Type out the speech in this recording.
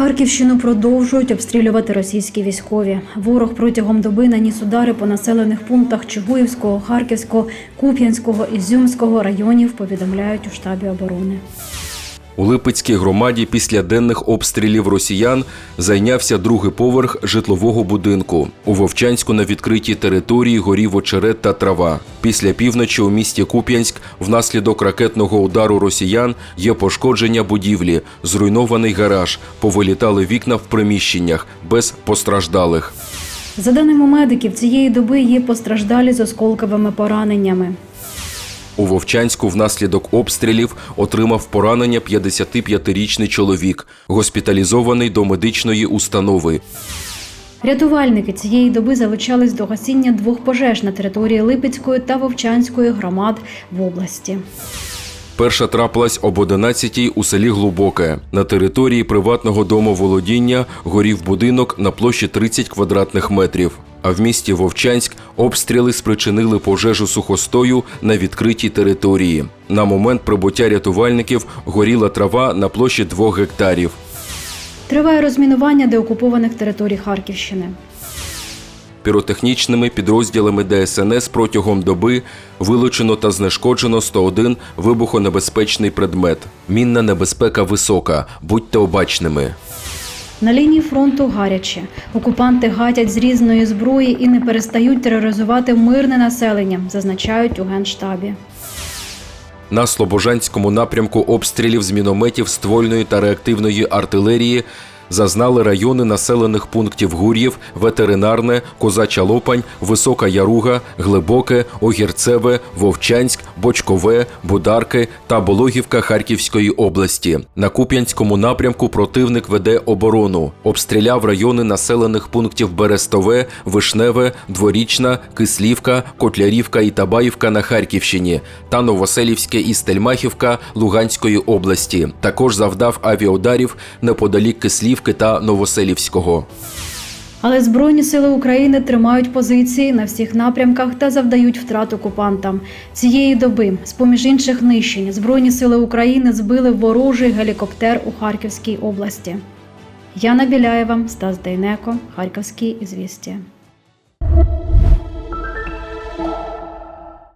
Харківщину продовжують обстрілювати російські військові. Ворог протягом доби наніс удари по населених пунктах Чугуївського, Харківського, Куп'янського, Ізюмського районів, повідомляють у штабі оборони. У Липецькій громаді після денних обстрілів росіян зайнявся другий поверх житлового будинку. У Вовчанську на відкритій території горів очерет та трава. Після півночі у місті Куп'янськ внаслідок ракетного удару росіян є пошкодження будівлі, зруйнований гараж, повилітали вікна в приміщеннях без постраждалих. За даними медиків, цієї доби є постраждалі з осколковими пораненнями. У Вовчанську внаслідок обстрілів отримав поранення 55-річний чоловік, госпіталізований до медичної установи. Рятувальники цієї доби залучались до гасіння двох пожеж на території Липецької та Вовчанської громад в області. Перша трапилась об 11-й у селі Глубоке. На території приватного дому володіння горів будинок на площі 30 квадратних метрів. А в місті Вовчанськ обстріли спричинили пожежу сухостою на відкритій території. На момент прибуття рятувальників горіла трава на площі 2 гектарів. Триває розмінування деокупованих територій Харківщини. Піротехнічними підрозділами ДСНС протягом доби вилучено та знешкоджено 101 вибухонебезпечний предмет. Мінна небезпека висока. Будьте обачними. На лінії фронту гаряче. Окупанти гатять з різної зброї і не перестають тероризувати мирне населення, зазначають у генштабі. На Слобожанському напрямку обстрілів з мінометів ствольної та реактивної артилерії зазнали райони населених пунктів Гур'їв, Ветеринарне, Козача Лопань, Висока Яруга, Глибоке, Огірцеве, Вовчанськ, Бочкове, Бударки та Бологівка Харківської області. На Куп'янському напрямку противник веде оборону. Обстріляв райони населених пунктів Берестове, Вишневе, Дворічна, Кислівка, Котлярівка і Табаївка на Харківщині та Новоселівське і Стельмахівка Луганської області. Також завдав авіаударів неподалік Кислівки та Новоселівського. Але Збройні сили України тримають позиції на всіх напрямках та завдають втрат окупантам. Цієї доби, з поміж інших нищень, Збройні сили України збили ворожий гелікоптер у Харківській області. Яна Біляєва, Стас Дейнеко, Харківські ізвістія.